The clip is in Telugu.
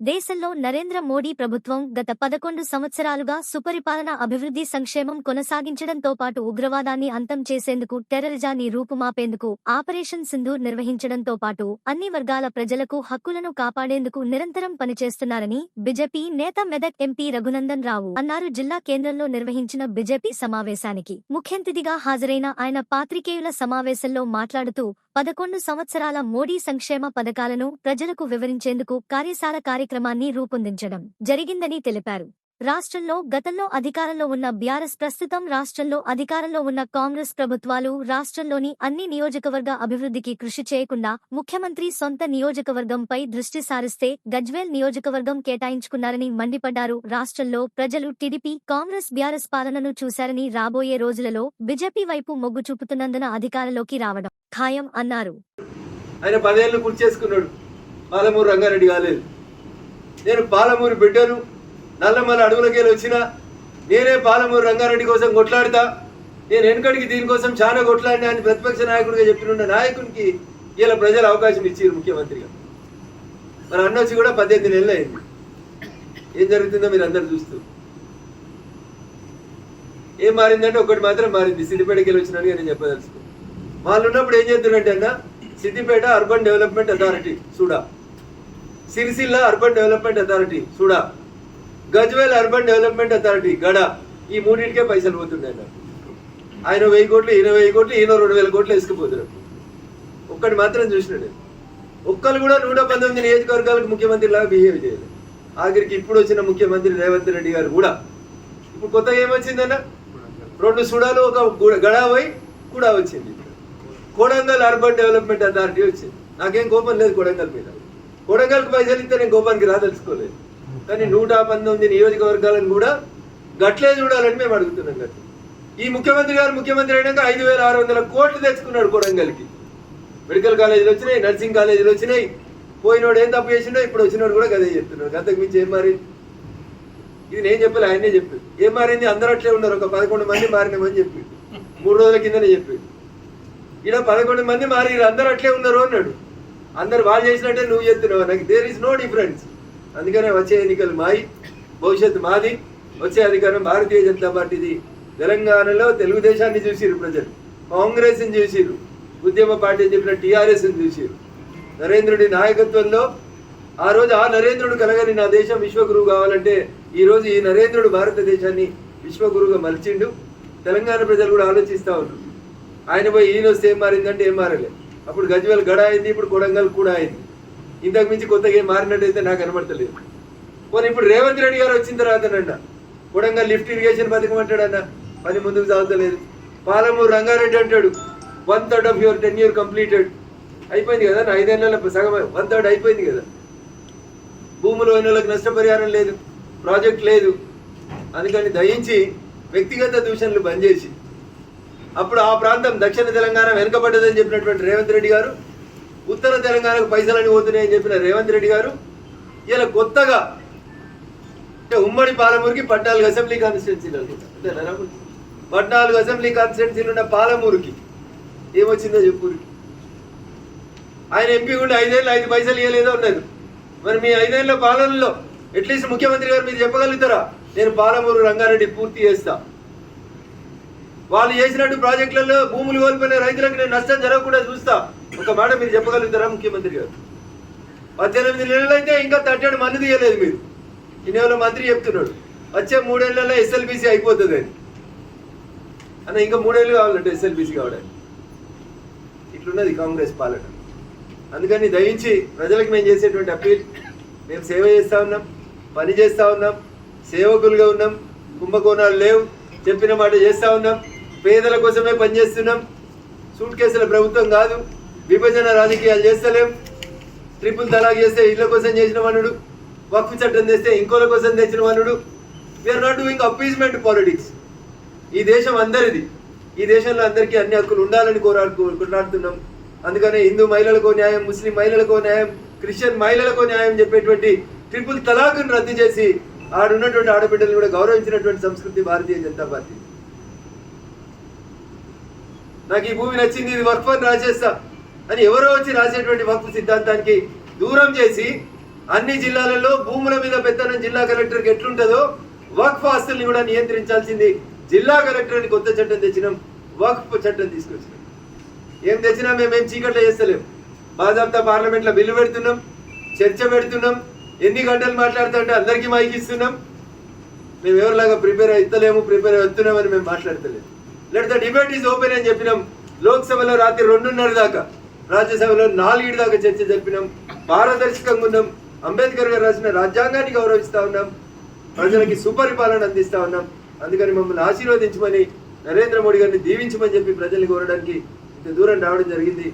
దేశంలో నరేంద్ర మోడీ ప్రభుత్వం గత పదకొండు సంవత్సరాలుగా సుపరిపాలన అభివృద్ధి సంక్షేమం కొనసాగించడంతో పాటు ఉగ్రవాదాన్ని అంతం చేసేందుకు టెర్రరిజాన్ని రూపుమాపేందుకు ఆపరేషన్ సింధూర్ నిర్వహించడంతో పాటు అన్ని వర్గాల ప్రజలకు హక్కులను కాపాడేందుకు నిరంతరం పనిచేస్తున్నారని బీజేపీ నేత మెదక్ ఎంపీ రఘునందన్ రావు అన్నారు. జిల్లా కేంద్రంలో నిర్వహించిన బీజేపీ సమావేశానికి ముఖ్యంతిథిగా హాజరైన ఆయన పాత్రికేయుల సమావేశంలో మాట్లాడుతూ పదకొండు సంవత్సరాల మోడీ సంక్షేమ పథకాలను ప్రజలకు వివరించేందుకు కార్యశాల కార్యక్రమాన్ని రూపొందించడం జరిగిందని తెలిపారు. రాష్ట్రంలో గతంలో అధికారంలో ఉన్న బీఆర్ఎస్ ప్రస్తుతం రాష్ట్రంలో అధికారంలో ఉన్న కాంగ్రెస్ ప్రభుత్వాలు రాష్ట్రంలోని అన్ని నియోజకవర్గ అభివృద్ధికి కృషి చేయకుండా ముఖ్యమంత్రి సొంత నియోజకవర్గంపై దృష్టి సారిస్తే గజ్వేల్ నియోజకవర్గం కేటాయించుకున్నారని మండిపడ్డారు. రాష్ట్రంలో ప్రజలు టీడీపీ కాంగ్రెస్ బీఆర్ఎస్ పాలనను చూశారని రాబోయే రోజులలో బీజేపీ వైపు మొగ్గు చూపుతున్నందున అధికారంలోకి రావడం ఖాయం అన్నారు. ఆయన పదేళ్ళు గుర్తు చేసుకున్నాడు. పాలమూరు రంగారెడ్డి కాలేదు. నేను పాలమూరు బిడ్డను నల్లమల్ల అడుగులకేలు వచ్చిన నేనే పాలమూరు రంగారెడ్డి కోసం కొట్లాడతా నేను వెనుకడికి దీనికోసం చాలా కొట్లాడినా అని ప్రతిపక్ష నాయకుడిగా చెప్పిన నాయకునికి ఇలా ప్రజలు అవకాశం ఇచ్చారు ముఖ్యమంత్రిగా మన అన్న వచ్చి కూడా పద్దెనిమిది నెలలు అయింది. ఏం జరుగుతుందో మీరు అందరు చూస్తూ ఏం మారిందంటే ఒకటి మాత్రం మారింది. సిద్దిపేటకి వెళ్ళి వచ్చినాను నేను చెప్పదలుచుకో వాళ్ళు ఉన్నప్పుడు ఏం చేస్తున్నట్టు అన్న సిద్దిపేట అర్బన్ డెవలప్మెంట్ అథారిటీ చూడా సిరిసిల్ల అర్బన్ డెవలప్మెంట్ అథారిటీ చూడా గజ్వేల్ అర్బన్ డెవలప్మెంట్ అథారిటీ గడ. ఈ మూడింటికే పైసలు పోతుండే అన్న. ఆయన వెయ్యి కోట్లు ఈయన వెయ్యి కోట్లు ఈయన రెండు వేల కోట్లు వేసుకుపోతున్నారు. ఒక్కటి మాత్రం చూసినాడు ఒక్కరు కూడా నూట పంతొమ్మిది నియోజకవర్గాలకు ముఖ్యమంత్రి లాగా బిహేవ్ చేయలేదు. ఆఖరికి ఇప్పుడు వచ్చిన ముఖ్యమంత్రి రేవంత్ రెడ్డి గారు కూడా. ఇప్పుడు కొత్తగా ఏమొచ్చిందన్న? రెండు సుడాలు ఒక గడా పోయి కూడా వచ్చింది. కొడంగల్ అర్బన్ డెవలప్మెంట్ అథారిటీ వచ్చింది. నాకేం కోపం లేదు కొడంగల్ మీద. కొడంగల్కి పైసలు ఇస్తే నేను కోపానికి రాదలుచుకోలేదు. కానీ నూట పంతొమ్మిది నియోజకవర్గాలను కూడా గట్లే చూడాలని మేము అడుగుతున్నాం గట్ల. ఈ ముఖ్యమంత్రి గారు ముఖ్యమంత్రి అయినాక ఐదు వేల ఆరు వందల కోట్లు తెచ్చుకున్నాడు కొడంగల్కి. మెడికల్ కాలేజీలు వచ్చినాయి నర్సింగ్ కాలేజీలు వచ్చినాయి. పోయినోడు ఏం తప్పు చేసిండో ఇప్పుడు వచ్చినోడు కూడా గదే చెప్తున్నాడు. అంతకు మించి ఏం మారింది? ఇది నేను చెప్పలే ఆయనే చెప్పి ఏం మారింది? అందరూ అట్లే ఉన్నారు. ఒక పదకొండు మంది మారినామని చెప్పి. మూడు రోజుల కిందనే చెప్పి ఈడ పదకొండు మంది మారి అందరూ అట్లే ఉన్నారు అన్నాడు. అందరు వాళ్ళు చేసినట్టే నువ్వు చెప్తున్నావు నాకు దేర్ ఇస్ నో డిఫరెన్స్ అందుకనే వచ్చే ఎన్నికలు మాయి. భవిష్యత్తు మాది. వచ్చే అధికారం భారతీయ జనతా పార్టీది. తెలంగాణలో తెలుగుదేశాన్ని చూసిరు ప్రజలు. కాంగ్రెస్ని చూసిరు ఉద్యమ పార్టీ అని చెప్పిన టీఆర్ఎస్ని చూసిరు నరేంద్రుడి నాయకత్వంలో ఆ రోజు ఆ నరేంద్రుడు కలగని నా దేశం విశ్వగురువు కావాలంటే ఈరోజు ఈ నరేంద్రుడు భారతదేశాన్ని విశ్వగురువుగా మలిచిండు. తెలంగాణ ప్రజలు కూడా ఆలోచిస్తూ ఉన్నారు. ఆయన పోయి ఈయన వస్తే ఏం మారిందంటే ఏం మారలేదు అప్పుడు గజ్వేల్ గడ అయింది ఇప్పుడు కొడంగల్ కూడా అయింది. ఇంతకు మించి కొత్తగా ఏం మారినట్టయితే నాకు కనబడతలేదు. పోనీ ఇప్పుడు రేవంత్ రెడ్డి గారు వచ్చిన తర్వాతనంట కొడంగల్ లిఫ్ట్ ఇరిగేషన్ పథకం అంటాడన్న పని ముందుకు సాగుతలేదు. పాలమూరు రంగారెడ్డి అంటాడు one third of your ten year completed అయిపోయింది కదా నా ఐదేళ్ళ సగం వన్ థర్డ్ అయిపోయింది కదా. భూములు అయిన వాళ్ళకి నష్టపరిహారం లేదు ప్రాజెక్ట్ లేదు. అందుకని దయించి వ్యక్తిగత దూషణలు బంద్ చేసి అప్పుడు ఆ ప్రాంతం దక్షిణ తెలంగాణ వెనుకబడ్డదని చెప్పినటువంటి రేవంత్ రెడ్డి గారు ఉత్తర తెలంగాణకు పైసలని పోతున్నాయని చెప్పిన రేవంత్ రెడ్డి గారు ఇలా కొత్తగా అంటే ఉమ్మడి పాలమూరుకి పద్నాలుగు అసెంబ్లీ కాన్స్టిట్యున్సీలు అనుకుంటా పద్నాలుగు అసెంబ్లీ కాన్స్టిట్యున్సీలు ఉన్న పాలమూరుకి ఏమొచ్చిందో చెప్పురు ఆయన ఎంపీ కూడా ఐదేళ్ళు ఐదు పైసలు ఇవ్వలేదో ఉన్నారు మరి మీ ఐదేళ్ళ పాలనలో అట్లీస్ట్ ముఖ్యమంత్రి గారు మీరు చెప్పగలుగుతారా? నేను పాలమూరు రంగారెడ్డి పూర్తి చేస్తాను వాళ్ళు చేసినట్టు ప్రాజెక్టులలో భూములు కోల్పోయిన రైతులకు నేను నష్టం జరగకుండా చూస్తా. ఒక మాట మీరు చెప్పగలుగుతారా ముఖ్యమంత్రి గారు? పద్దెనిమిది నెలలు అయితే ఇంకా తట్టడు మంది తీయలేదు మీరు. ఇన్నేళ్ళ మంత్రి చెప్తున్నాడు. వచ్చే మూడేళ్ళలో ఎస్ఎల్బిసి అయిపోతుంది అని. అన్న ఇంకా మూడేళ్ళు కావాలంటే ఎస్ఎల్బిసి కావడానికి. ఇట్లున్నది కాంగ్రెస్ పాలన. అందుకని దయించి ప్రజలకు మేము చేసేటువంటి అప్పీల్. మేము సేవ చేస్తూ ఉన్నాం పని చేస్తూ ఉన్నాం సేవకులుగా ఉన్నాం కుంభకోణాలు లేవు చెప్పిన మాట చేస్తూ ఉన్నాం. పేదల కోసమే పనిచేస్తున్నాం. సూట్ కేసుల ప్రభుత్వం కాదు. విభజన రాజకీయాలు చేస్తలేం. ట్రిపుల్ తలాక్ చేస్తే ఇళ్ళ కోసం చేసిన వనుడు వక్ఫ్ చట్టం తెస్తే ఇంకోల కోసం తెచ్చిన వనుడు. We are not doing appeasement politics ఈ దేశం అందరిది. ఈ దేశంలో అందరికీ అన్ని హక్కులు ఉండాలని కోరాడు కొట్లాడుతున్నాం. అందుకనే హిందూ మహిళలకు న్యాయం ముస్లిం మహిళలకు న్యాయం క్రిస్టియన్ మహిళలకు న్యాయం చెప్పేటువంటి ట్రిపుల్ తలాక్ను రద్దు చేసి ఆడున్నటువంటి ఆడబిడ్డలను కూడా గౌరవించినటువంటి సంస్కృతి భారతీయ జనతా పార్టీ. నాకు ఈ భూమి నచ్చింది ఇది వర్క్ అని రాసేస్తా అని ఎవరో వచ్చి రాసేటువంటి వక్ఫ్ సిద్ధాంతానికి దూరం చేసి అన్ని జిల్లాలలో భూముల మీద పెత్తనం జిల్లా కలెక్టర్కి ఎట్లుంటుందో వక్ఫ్ ఆస్తుల్ని కూడా నియంత్రించాల్సింది జిల్లా కలెక్టర్ అని కొత్త చట్టం తెచ్చినాం వక్ఫ్ చట్టం తీసుకొచ్చినాం. ఏం తెచ్చినా మేమేం చీకట్లో చేస్తలేం. బాజాబ్తా పార్లమెంట్లో బిల్లు పెడుతున్నాం చర్చ పెడుతున్నాం ఎన్ని గంటలు మాట్లాడుతుంటే అందరికీ మైక్ ఇస్తున్నాం. మేము ఎవరిలాగా ప్రిపేర్ అవుతలేము ప్రిపేర్ అవుతున్నామని మేము మాట్లాడతలేము లేదా డిబేట్ ఈజ్ ఓపెన్ అని చెప్పినాం. లోక్సభలో రాత్రి రెండున్నర దాకా రాజ్యసభలో నాలుగిటి దాకా చర్చ జరిపినాం. పారదర్శకంగా ఉన్నాం. అంబేద్కర్ గారు రాసిన రాజ్యాంగాన్ని గౌరవిస్తా ఉన్నాం. ప్రజలకి సుపరిపాలన అందిస్తా ఉన్నాం. అందుకని మమ్మల్ని ఆశీర్వదించమని నరేంద్ర మోడీ గారిని దీవించమని చెప్పి ప్రజల్ని కోరడానికి ఇంత దూరం రావడం జరిగింది.